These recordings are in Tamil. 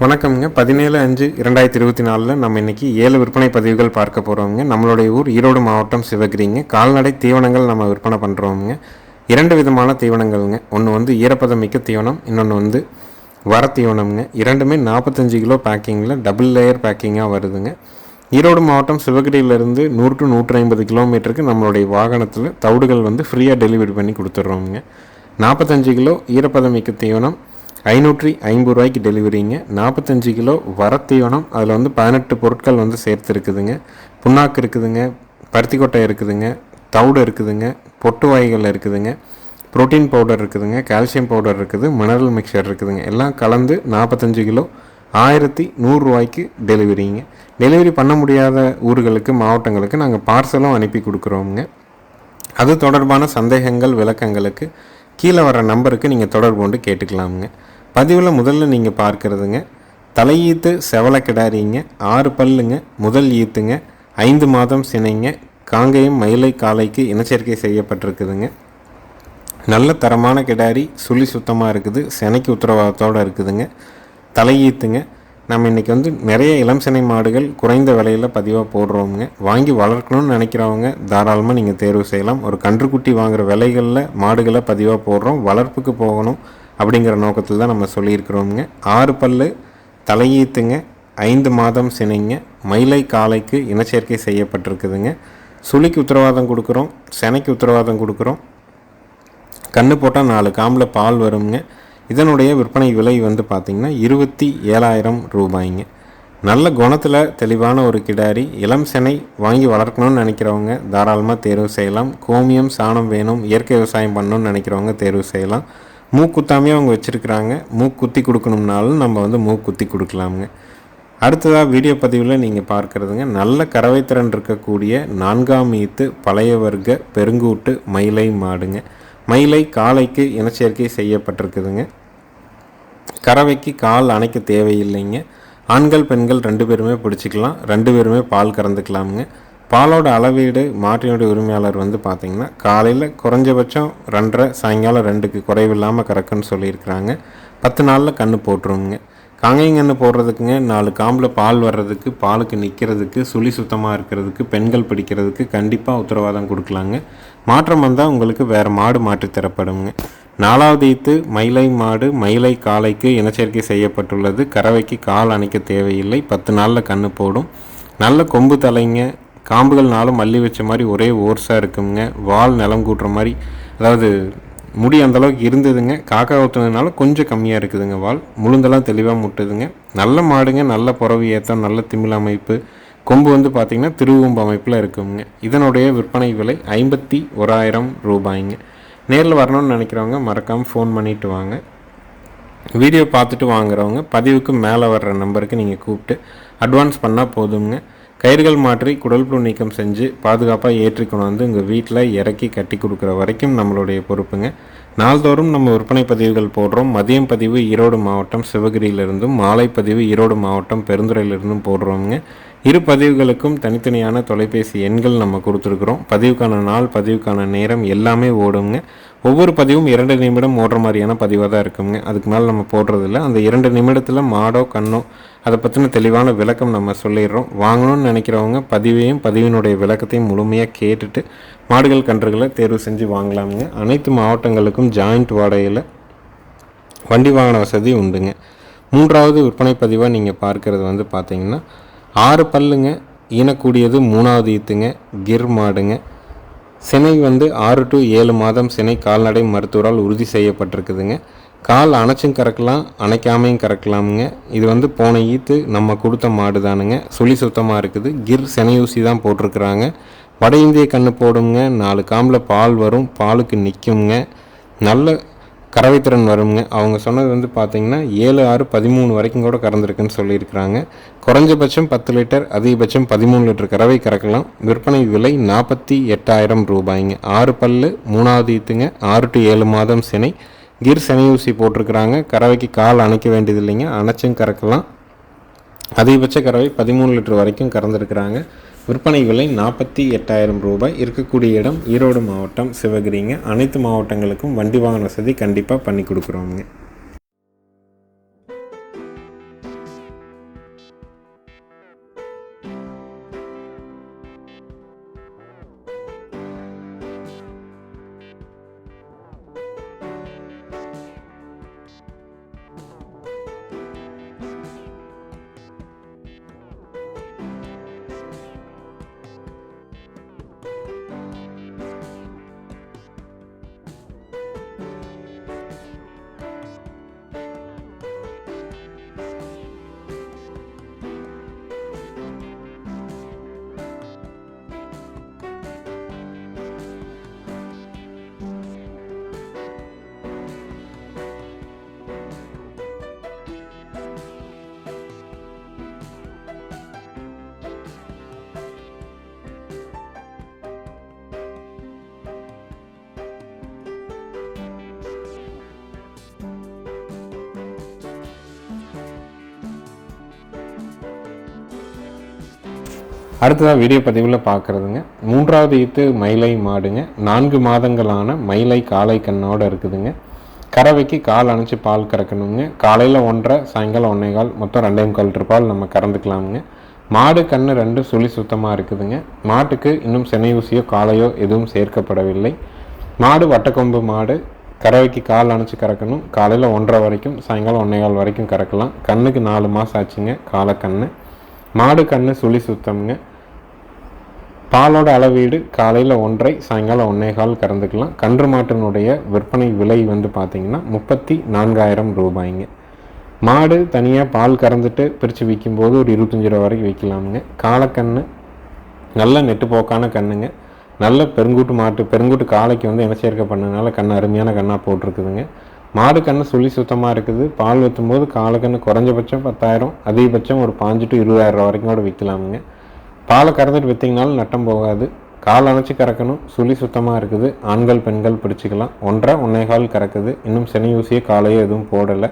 வணக்கம்ங்க. பதினேழு அஞ்சு இரண்டாயிரத்தி இருபத்தி நாலில் நம்ம இன்னைக்கு ஏழு விற்பனை பதிவுகள் பார்க்க போகிறோங்க நம்மளுடைய ஊர் ஈரோடு மாவட்டம் சிவகிரிங்க. கால்நடை தீவனங்கள் நம்ம விற்பனை பண்ணுறோம்ங்க இரண்டு விதமான தீவனங்கள்ங்க. ஒன்று வந்து ஈரப்பதம் மிக்க தீவனம் இன்னொன்று வந்து வர தீவனம்ங்க. இரண்டுமே நாற்பத்தஞ்சு கிலோ பேக்கிங்கில் டபுள் லேயர் பேக்கிங்காக வருதுங்க. ஈரோடு மாவட்டம் சிவகிரியிலேருந்து நூறு டு நூற்றி ஐம்பது கிலோமீட்டருக்கு நம்மளுடைய வாகனத்தில் தவிடுகள் வந்து ஃப்ரீயாக டெலிவரி பண்ணி கொடுத்துட்றோம்ங்க நாற்பத்தஞ்சு கிலோ ஈரப்பதம் மிக்க தீவனம் ஐநூற்றி ஐம்பது ரூபாய்க்கு டெலிவரிங்க நாற்பத்தஞ்சு கிலோ வர தீவனம் அதில் வந்து பதினெட்டு பொருட்கள் வந்து சேர்த்துருக்குதுங்க. புண்ணாக்கு இருக்குதுங்க. பருத்தி கொட்டை இருக்குதுங்க. தவிடு இருக்குதுங்க. பொட்டு வாய்கள் இருக்குதுங்க. புரோட்டீன் பவுடர் இருக்குதுங்க. கால்சியம் பவுடர் இருக்குது. மினரல் மிக்சர் இருக்குதுங்க. எல்லாம் கலந்து நாற்பத்தஞ்சு கிலோ ஆயிரத்தி நூறுரூவாய்க்கு டெலிவரிங்க டெலிவரி பண்ண முடியாத ஊர்களுக்கு மாவட்டங்களுக்கு நாங்கள் பார்சலும் அனுப்பி கொடுக்குறோமுங்க. அது தொடர்பான சந்தேகங்கள் விளக்கங்களுக்கு கீழே வர நம்பருக்கு நீங்கள் தொடர்பு கொண்டு கேட்டுக்கலாமுங்க. பதிவில் முதல்ல நீங்கள் பார்க்குறதுங்க. தலையீத்து செவல கிடாரிங்க. ஆறு பல்லுங்க முதல் ஈத்துங்க. ஐந்து மாதம் சினைங்க. காங்கேயம் மயிலை காலைக்கு இனச்சேர்க்கை செய்யப்பட்டிருக்குதுங்க. நல்ல தரமான கிடாரி சுழி சுத்தமாக இருக்குது. சினைக்கு உத்தரவாதத்தோடு இருக்குதுங்க. தலையீத்துங்க. நம்ம இன்றைக்கி வந்து நிறைய இளம் சினை மாடுகள் குறைந்த விலையில் பதிவாக போடுறோமுங்க. வாங்கி வளர்க்கணும்னு நினைக்கிறவங்க தாராளமாக நீங்கள் தேர்வு செய்யலாம். ஒரு கன்றுக்குட்டி வாங்குகிற விலைகளில் மாடுகளை பதிவாக போடுறோம். வளர்ப்புக்கு போகணும். அப்படிங்கிற நோக்கத்தில் தான் நம்ம சொல்லியிருக்கிறோமுங்க. ஆறு பல்லு தலையீத்துங்க ஐந்து மாதம் சினைங்க மயிலை காலைக்கு இனச்சேர்க்கை செய்யப்பட்டிருக்குதுங்க. சுழிக்கு உத்தரவாதம் கொடுக்குறோம் செனைக்கு உத்தரவாதம் கொடுக்குறோம். கண்ணு போட்டால் நாலு காம்பில் பால் வருங்க. இதனுடைய விற்பனை விலை வந்து பார்த்திங்கன்னா இருபத்தி ஏழாயிரம் ரூபாய்ங்க. நல்ல குணத்தில் தெளிவான ஒரு கிடாரி இளம் செனை வாங்கி வளர்க்கணும்னு நினைக்கிறவங்க தாராளமாக தேர்வு செய்யலாம். கோமியம் சாணம் வேணும் இயற்கை விவசாயம் பண்ணணும்னு நினைக்கிறவங்க தேர்வு செய்யலாம். மூக்குத்தாமே அவங்க வச்சுருக்குறாங்க. மூக்குத்தி கொடுக்கணும்னாலும் நம்ம வந்து மூக்குத்தி கொடுக்கலாமுங்க. அடுத்ததாக வீடியோ பதிவில் நீங்கள் பார்க்குறதுங்க. நல்ல கறவைத்திறன் இருக்கக்கூடிய நான்காம் ஈத்து பழைய வர்க்க பெருங்கூட்டு மயிலை மாடுங்க. மயிலை காலைக்கு இனச்சேர்க்கை செய்யப்பட்டிருக்குதுங்க. கறவைக்கு கால் அணைக்க தேவையில்லைங்க. ஆண்கள் பெண்கள் ரெண்டு பேருமே பிடிச்சிக்கலாம். ரெண்டு பேருமே பால் கறந்துக்கலாமுங்க. பாலோட அளவீடு மாற்றினுடைய உரிமையாளர் வந்து பார்த்திங்கன்னா காலையில் குறைஞ்சபட்சம் ரெண்டரை சாயங்காலம் ரெண்டுக்கு குறைவில்லாமல் கறக்குன்னு சொல்லியிருக்கிறாங்க. பத்து நாளில் கன்று போட்டுருவோங்க காங்கைங்கன்று போடுறதுக்குங்க நாலு காம்பில் பால் வர்றதுக்கு பாலுக்கு நிற்கிறதுக்கு சுழி சுத்தமாக இருக்கிறதுக்கு பெண்கள் பிடிக்கிறதுக்கு கண்டிப்பாக உத்தரவாதம் கொடுக்கலாங்க. மாற்றம் வந்தால் உங்களுக்கு வேறு மாடு மாற்றி தரப்படுங்க நாலாவது ஈத்து மயிலை மாடு மயிலை காலைக்கு இனச்சேர்க்கை செய்யப்பட்டுள்ளது. கறவைக்கு கால் அணைக்க தேவையில்லை. பத்து நாளில் கன்று போடும். நல்ல கொம்பு தலைங்க காம்புகள்னாலும் மல்லி வச்ச மாதிரி ஒரே ஓர்ஸாக இருக்குங்க. வால் நிலம் கூட்டுற மாதிரி. அதாவது முடி அந்தளவுக்கு இருந்ததுங்க. காக்கா ஊற்றுனதுனால கொஞ்சம் கம்மியாக இருக்குதுங்க வால். முழுந்தெல்லாம் தெளிவாக முட்டுதுங்க. நல்ல மாடுங்க நல்ல புறவு ஏற்றம் நல்ல திமிழ் அமைப்பு. கொம்பு வந்து பார்த்திங்கன்னா திருவும்பு அமைப்பில் இருக்குங்க. இதனுடைய விற்பனை விலை ஐம்பத்தி ஓராயிரம் ரூபாய்ங்க. நேரில் வரணும்னு நினைக்கிறவங்க மறக்காமல் ஃபோன் பண்ணிவிட்டு வாங்க. வீடியோ பார்த்துட்டு வாங்குறவங்க பதிவுக்கு மேலே வர்ற நம்பருக்கு நீங்கள் கூப்பிட்டு அட்வான்ஸ் பண்ணால் போதுங்க கயிறுகள் மாற்றி குடல் புழு நீக்கம் செஞ்சு பாதுகாப்பாக ஏற்றி கொண்டு வந்து உங்கள் வீட்டில் இறக்கி கட்டி கொடுக்குற வரைக்கும் நம்மளுடைய பொறுப்புங்க. நாள்தோறும் நம்ம விற்பனை பதிவுகள் போடுறோம். மதியம் பதிவு ஈரோடு மாவட்டம் சிவகிரியிலிருந்தும் மாலை பதிவு ஈரோடு மாவட்டம் பெருந்துறையிலிருந்தும் போடுறோங்க இரு பதிவுகளுக்கும் தனித்தனியான தொலைபேசி எண்கள் நம்ம கொடுத்துருக்குறோம். பதிவுக்கான நாள் பதிவுக்கான நேரம் எல்லாமே ஓடுங்க. ஒவ்வொரு பதிவும் இரண்டு நிமிடம் ஓடுற மாதிரியான பதிவாக தான் இருக்குங்க. அதுக்கு மேலே நம்ம போடுறதில்ல. அந்த இரண்டு நிமிடத்தில் மாடோ கண்ணோ அதை பற்றின தெளிவான விளக்கம் நம்ம சொல்லிடுறோம். வாங்கணும்னு நினைக்கிறவங்க பதிவையும் பதிவினுடைய விளக்கத்தையும் முழுமையாக கேட்டுட்டு மாடுகள் கன்றுகளை தேர்வு செஞ்சு வாங்கலாமுங்க. அனைத்து மாவட்டங்களுக்கும் ஜாயிண்ட் வாடகையில் வண்டி வாகன வசதி உண்டுங்க. மூன்றாவது விற்பனை பதிவாக நீங்கள் பார்க்குறது வந்து பார்த்தீங்கன்னா ஆறு பல்லுங்க ஈனக்கூடியது மூணாவது ஈத்துங்க கிர் மாடுங்க. சினை வந்து ஆறு டு ஏழு மாதம் சினை கால்நடை மருத்துவரால் உறுதி செய்யப்பட்டிருக்குதுங்க. கால் அணைச்சும் கறக்கலாம் அணைக்காமையும் கறக்கலாமுங்க. இது வந்து போன ஈத்து நம்ம கொடுத்த மாடு தானுங்க சுழி சுத்தமாக இருக்குது. கிர் சினையூசி தான் போட்டிருக்கிறாங்க. வட இந்திய கன்று போடுங்க நாலு காம்பில் பால் வரும் பாலுக்கு நிற்குங்க நல்ல கறவைத்திறன் வருங்க. அவங்க சொன்னது வந்து பார்த்திங்கன்னா ஏழு ஆறு பதிமூணு வரைக்கும் கூட கறந்துருக்குன்னு சொல்லியிருக்கிறாங்க. குறைஞ்சபட்சம் பத்து லிட்டர் அதிகபட்சம் பதிமூணு லிட்டர் கறவை கறக்கலாம். விற்பனை விலை நாற்பத்தி எட்டாயிரம் ரூபாய்ங்க. ஆறு பல்லு மூணாவது ஈத்துங்க ஆறு டு ஏழு மாதம் சினை. கிர் ஊசி போட்டிருக்கிறாங்க. கறவைக்கு கால் அணைக்க வேண்டியது இல்லைங்க அணைச்சும் கறக்கலாம். அதிகபட்ச கறவை பதிமூணு லிட்டர் வரைக்கும் கறந்துருக்கிறாங்க. விற்பனை விலை நாற்பத்தி எட்டாயிரம் ரூபாய். இருக்கக்கூடிய இடம் ஈரோடு மாவட்டம் சிவகிரிங்க. அனைத்து மாவட்டங்களுக்கும் வண்டி வாகன வசதி கண்டிப்பாக பண்ணி கொடுக்குறோங்க அடுத்ததாக வீடியோ பதிவில் பார்க்குறதுங்க. மூன்றாவது ஈத்து மயிலை மாடுங்க. நான்கு மாதங்களான மயிலை காளை கண்ணோடு இருக்குதுங்க. கறவைக்கு கால் அணைச்சி பால் கறக்கணுங்க. காலையில் ஒன்றரை சாயங்காலம் ஒன்றே கால் மொத்தம் ரெண்டே முக்கால் பால் நம்ம கறந்துக்கலாமுங்க. மாடு கன்று ரெண்டு சுழி சுத்தமாக இருக்குதுங்க. மாட்டுக்கு இன்னும் சென்னை ஊசியோ காலையோ எதுவும் சேர்க்கப்படவில்லை. மாடு வட்டக்கொம்பு மாடு. கறவைக்கு கால் அணைச்சி கறக்கணும். காலையில் ஒன்றரை வரைக்கும் சாயங்காலம் ஒன்றே கால் வரைக்கும் கறக்கலாம். கண்ணுக்கு நாலு மாதம் ஆச்சுங்க காலை காலக்கண்ணு. மாடு கண்ணு சுழி சுத்தம்ங்க பாலோட அளவீடு காலையில் ஒன்றை சாயங்காலம் ஒன்றே கால் கறந்துக்கலாம். கன்று மாட்டினுடைய விற்பனை விலை வந்து பார்த்திங்கன்னா முப்பத்தி நான்காயிரம் ரூபாய்ங்க. மாடு தனியாக பால் கறந்துட்டு பிரித்து விற்கும்போது ஒரு இருபத்தஞ்சி ரூபா வரைக்கும் விற்கலாமுங்க காலக்கண்ணு நல்ல நெட்டுப்போக்கான கண்ணுங்க. நல்ல பெருங்கூட்டு மாட்டு பெருங்கூட்டு காளைக்கு வந்து இனச்சேர்க்கை பண்ணதுனால கண் அருமையான கண்ணாக போட்டிருக்குதுங்க. மாடு கண்ணு சுழி சுத்தமாக இருக்குது. பால் ஊற்றும்போது காலக்கண்ணு குறைஞ்சபட்சம் பத்தாயிரம் அதிகபட்சம் ஒரு பாஞ்சு டு இருபதாயிரம் ரூபா வரைக்கும் கூட விற்கலாமுங்க. பாலை கறந்துட்டு விற்றிங்கனாலும் நட்டம் போகாது. கால் அணைச்சி கறக்கணும். சுழி சுத்தமாக இருக்குது. ஆண்கள் பெண்கள் பிடிச்சிக்கலாம். ஒன்றரை ஒன்றே கால் கறக்குது. இன்னும் சனி ஊசியோ காலையோ எதுவும் போடலை.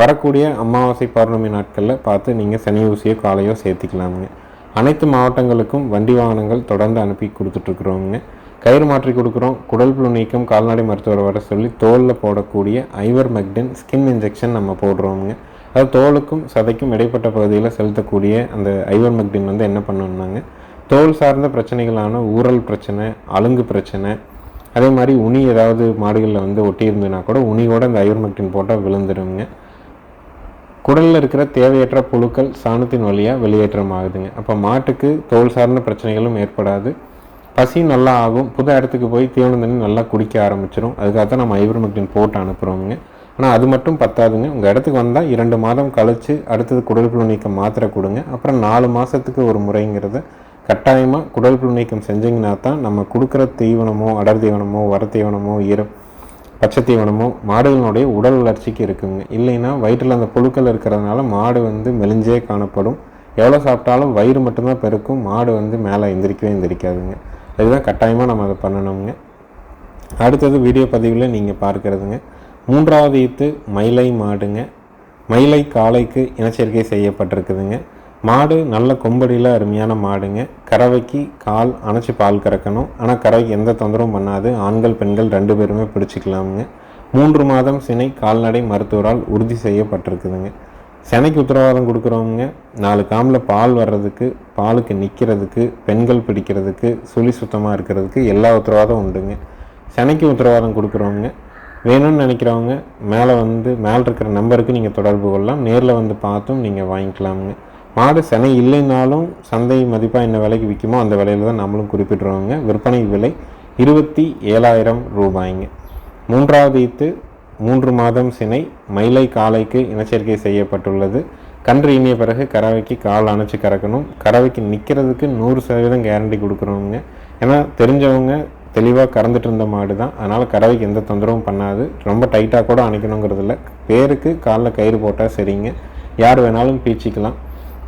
வரக்கூடிய அமாவாசை பௌர்ணமி நாட்களில் பார்த்து நீங்கள் சனி ஊசியோ காலையோ சேர்த்திக்கலாமுங்க. அனைத்து மாவட்டங்களுக்கும் வண்டி வாகனங்கள் தொடர்ந்து அனுப்பி கொடுத்துட்ருக்குறோங்க கயிறு மாற்றி கொடுக்குறோம். குடல் புழு நீக்கம் கால்நடை மருத்துவர் வர சொல்லி தோலில் போடக்கூடிய ஐவர் மெக்டின் ஸ்கின் இன்ஜெக்ஷன் நம்ம போடுறோமுங்க. அது தோலுக்கும் சதைக்கும் இடைப்பட்ட பகுதியில் செலுத்தக்கூடிய அந்த ஐவர் மெக்டின் வந்து என்ன பண்ணணுன்னாங்க தோல் சார்ந்த பிரச்சனைகளான ஊரல் பிரச்சனை அழுங்கு பிரச்சனை அதே மாதிரி உனி ஏதாவது மாடுகளில் வந்து ஒட்டி கூட உனியோட இந்த ஐவர்மெக்டின் போட்டால் விழுந்துருங்க. குடலில் இருக்கிற தேவையற்ற புழுக்கள் சாணத்தின் வழியாக வெளியேற்றம் ஆகுதுங்க அப்போ மாட்டுக்கு தோல் சார்ந்த பிரச்சனைகளும் ஏற்படாது. பசி நல்லா ஆகும். புது இடத்துக்கு போய் தீவன தண்ணி நல்லா குடிக்க ஆரம்பிச்சிடும் அதுக்காக தான் நம்ம ஐவர்மெக்டின் போட்டு அனுப்புகிறோங்க ஆனால் அது மட்டும் பத்தாதுங்க. உங்கள் இடத்துக்கு வந்தால் இரண்டு மாதம் கழித்து அடுத்தது குடல் புழு நீக்கம் மாத்திரை கொடுங்க. அப்புறம் நாலு மாதத்துக்கு ஒரு முறைங்கிறத கட்டாயமாக குடல் புழு நீக்கம் செஞ்சிங்கன்னா தான் நம்ம கொடுக்குற தீவனமோ அடர் தீவனமோ வர தீவனமோ ஈரம் பச்சை தீவனமோ மாடுகளுடைய உடல் வளர்ச்சிக்கு இருக்குங்க. இல்லைன்னா வயிற்றில் அந்த புழுக்கள் இருக்கிறதுனால மாடு வந்து மெலிஞ்சே காணப்படும். எவ்வளோ சாப்பிட்டாலும் வயிறு மட்டும்தான் பெருக்கும். மாடு வந்து மேலே எந்திரிக்கவே எந்திரிக்காதுங்க. அதுதான் கட்டாயமாக நம்ம அதை பண்ணணுங்க. அடுத்தது வீடியோ பதிவில் நீங்கள் பார்க்குறதுங்க. மூன்றாவது ஈத்து மயிலை மாடுங்க. மயிலை காளைக்கு இனச்சேர்க்கை செய்யப்பட்டிருக்குதுங்க. மாடு நல்ல கொம்படியில் அருமையான மாடுங்க. கறவைக்கு கால் அணைச்சி பால் கறக்கணும். ஆனால் கறவைக்கு எந்த தொந்தரவும் பண்ணாது. ஆண்கள் பெண்கள் ரெண்டு பேருமே பிடிச்சிக்கலாமுங்க. மூன்று மாதம் சினை கால்நடை மருத்துவரால் உறுதி செய்யப்பட்டிருக்குதுங்க. சினைக்கு உத்தரவாதம் கொடுக்குறவங்க நாலு காமில் பால் வர்றதுக்கு பாலுக்கு நிற்கிறதுக்கு பெண்கள் பிடிக்கிறதுக்கு சுழி சுத்தமாக இருக்கிறதுக்கு எல்லா உத்தரவாதம் உண்டுங்க. சினைக்கு உத்தரவாதம் கொடுக்குறவங்க வேணும்னு நினைக்கிறவங்க மேலே வந்து மேலே இருக்கிற நம்பருக்கு நீங்கள் தொடர்பு கொள்ளலாம். நேரில் வந்து பார்த்தும் நீங்கள் வாங்கிக்கலாமுங்க. மாடு செனை இல்லைனாலும் சந்தை மதிப்பாக என்ன விலைக்கு விற்குமோ அந்த விலையில் தான் நம்மளும் குறிப்பிட்றோங்க. விற்பனை விலை இருபத்தி ஏழாயிரம் ரூபாய்ங்க. மூன்றாவது ஈத்து மூன்று மாதம் சினை மயிலை காலைக்கு இனச்சேர்க்கை செய்யப்பட்டுள்ளது. கன்று இனிய பிறகு கறவைக்கு கால் அணைச்சி கறக்கணும். கறவைக்கு நிற்கிறதுக்கு நூறு சதவீதம் கேரண்டி கொடுக்குறவங்க ஏன்னா தெரிஞ்சவங்க தெளிவாக கறந்துட்டு இருந்த மாடு தான் அதனால் கறவைக்கு எந்த தொந்தரவும் பண்ணாது. ரொம்ப டைட்டாக கூட அணைக்கணுங்கிறதில்ல பேருக்கு காலில் கயிறு போட்டால் சரிங்க. யார் வேணாலும் பீச்சிக்கலாம்.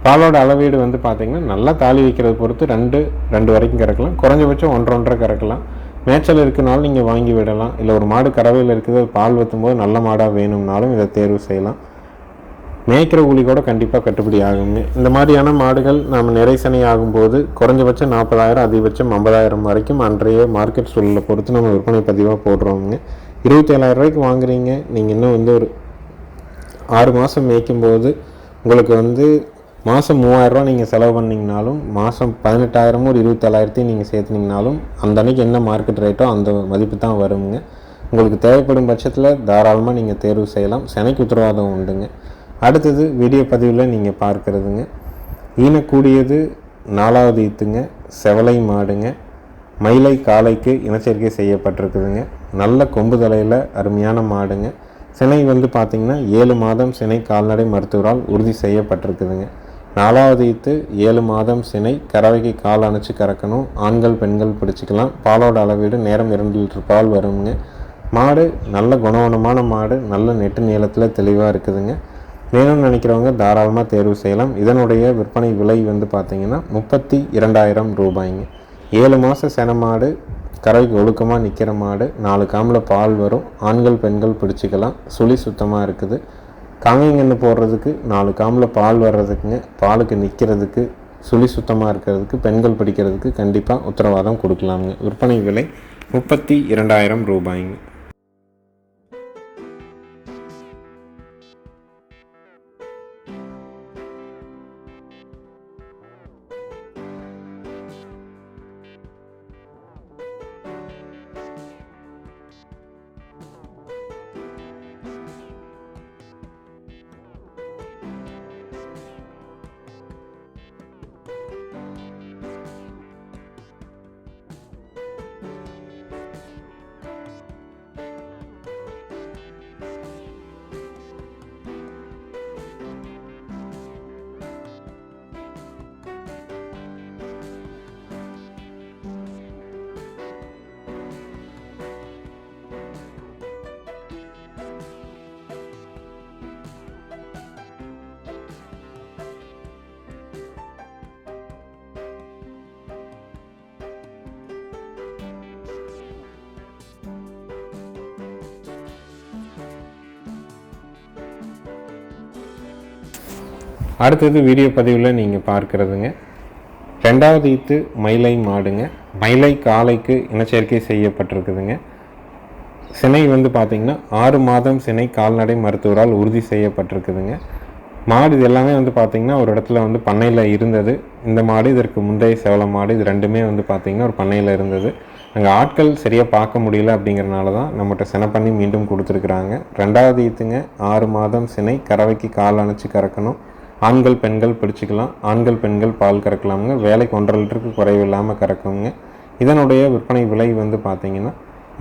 பாலோட அளவீடு வந்து பார்த்திங்கன்னா நல்லா தாலி வைக்கிறத பொறுத்து ரெண்டு ரெண்டு வரைக்கும் கறக்கலாம். குறைஞ்சபட்சம் ஒன்றரை ஒன்றரை கறக்கலாம். மேய்ச்சல் இருக்குனாலும் நீங்கள் வாங்கி விடலாம். இல்லை ஒரு மாடு கறவையில் இருக்குது அது பால் வைத்தும்போது நல்ல மாடாக வேணும்னாலும் இதை தேர்வு செய்யலாம். மேய்க்கிற கூலி கூட கண்டிப்பாக கட்டுப்படி ஆகுங்க இந்த மாதிரியான மாடுகள் நாம் நிறைசனை ஆகும்போது குறைஞ்சபட்சம் நாற்பதாயிரம் அதிகபட்சம் ஐம்பதாயிரம் வரைக்கும் அன்றைய மார்க்கெட் சூழலை பொறுத்து நம்ம விற்பனை பதிவாக போடுறோங்க இருபத்தேழாயிரம் ரூபாய்க்கு வாங்குறீங்க. நீங்கள் இன்னும் வந்து ஒரு ஆறு மாதம் மேய்க்கும்போது உங்களுக்கு வந்து மாதம் மூவாயிரரூவா நீங்கள் செலவு பண்ணிங்கனாலும் மாதம் பதினெட்டாயிரமோ ஒரு இருபத்தேழாயிரத்தையும் நீங்கள் சேர்த்துனீங்கனாலும் அந்த அன்னைக்கு என்ன மார்க்கெட் ரேட்டோ அந்த மதிப்பு தான் வருங்க. உங்களுக்கு தேவைப்படும் பட்சத்தில் தாராளமாக நீங்கள் தேர்வு செய்யலாம். செனைக்கு உத்தரவாதம் உண்டுங்க. அடுத்தது வீடியோ பதிவில் நீங்கள் பார்க்குறதுங்க. ஈனக்கூடியது நாலாவது ஈத்துங்க. செவலை மாடுங்க. மயிலை காளைக்கு இனச்சேர்க்கை செய்யப்பட்டிருக்குதுங்க. நல்ல கொம்பு தலையில் அருமையான மாடுங்க. சினை வந்து பார்த்திங்கன்னா ஏழு மாதம் சினை கால்நடை மருத்துவரால் உறுதி செய்யப்பட்டிருக்குதுங்க. நாலாவது ஈத்து ஏழு மாதம் சினை கறவைக்கு கால் அணைச்சி கறக்கணும் ஆண்கள் பெண்கள் பிடிச்சிக்கலாம். பாலோட அளவீடு நேரம் இரண்டு லிட்டர் பால் வருங்க மாடு நல்ல குணவனமான மாடு நல்ல நெட்டு நீளத்தில் தெளிவாக இருக்குதுங்க. வேணும்னு நினைக்கிறவங்க தாராளமாக தேர்வு செய்யலாம். இதனுடைய விற்பனை விலை வந்து பார்த்திங்கன்னா முப்பத்தி இரண்டாயிரம் ரூபாய்ங்க. ஏழு மாத சென மாடு கறவைக்கு ஒழுக்கமாக நிற்கிற மாடு நாலு காமில் பால் வரும் ஆண்கள் பெண்கள் பிடிச்சிக்கலாம். சுழி சுத்தமாக இருக்குது. காங்கைங்கன்று போடுறதுக்கு நாலு காமில் பால் வர்றதுக்குங்க பாலுக்கு நிற்கிறதுக்கு சுழி சுத்தமாக இருக்கிறதுக்கு பெண்கள் படிக்கிறதுக்கு கண்டிப்பாக உத்தரவாதம் கொடுக்கலாமுங்க. விற்பனை விலை முப்பத்தி இரண்டாயிரம் ரூபாய்ங்க. அடுத்தது வீடியோ பதிவில் நீங்கள் பார்க்குறதுங்க. ரெண்டாவது ஈத்து மயிலை மாடுங்க. மயிலை காளைக்கு இனச்சேர்க்கை செய்யப்பட்டிருக்குதுங்க. சினை வந்து பார்த்திங்கன்னா ஆறு மாதம் சினை கால்நடை மருத்துவரால் உறுதி செய்யப்பட்டிருக்குதுங்க. மாடு இது எல்லாமே வந்து பார்த்திங்கன்னா ஒரு இடத்துல வந்து பண்ணையில் இருந்தது. இந்த மாடு இதற்கு முந்தைய செவல மாடு இது ரெண்டுமே வந்து பார்த்திங்கன்னா ஒரு பண்ணையில் இருந்தது. அங்கே ஆட்கள் சரியாக பார்க்க முடியல அப்படிங்கிறனால தான் நம்மகிட்ட சினை பண்ணி மீண்டும் கொடுத்துருக்குறாங்க. ரெண்டாவது ஈத்துங்க ஆறு மாதம் சினை கறவைக்கு கால் அணைச்சி கறக்கணும். ஆண்கள் பெண்கள் பிடிச்சிக்கலாம் ஆண்கள் பெண்கள் பால் கறக்கலாமுங்க. வேலைக்கு ஒன்றரை லிட்டருக்கு குறைவு இல்லாமல் கறக்குங்க. இதனுடைய விற்பனை விலை வந்து பார்த்திங்கன்னா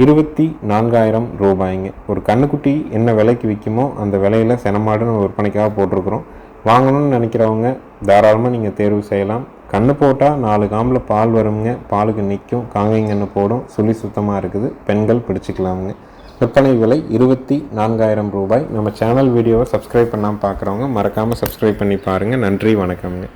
இருபத்தி நான்காயிரம் ரூபாய்ங்க. ஒரு கண்ணுக்குட்டி என்ன விலைக்கு விற்குமோ அந்த விலையில் செனமாடு நம்ம விற்பனைக்காக போட்டிருக்கிறோம். வாங்கணும்னு நினைக்கிறவங்க தாராளமாக நீங்கள் தேர்வு செய்யலாம். கண்ணு போட்டால் நாலு காம்பில் பால் வருங்க பாலுக்கு நிற்கும் காங்கைங்கன்னு போடும். சுழி சுத்தமாக இருக்குது. பெண்கள் பிடிச்சிக்கலாமுங்க விற்பனை விலை இருபத்தி நான்காயிரம் ரூபாய். நம்ம சேனல் வீடியோவை சப்ஸ்கிரைப் பண்ணாமல் பார்க்குறவங்க மறக்காமல் சப்ஸ்கிரைப் பண்ணி பாருங்கள் நன்றி வணக்கம்ங்க.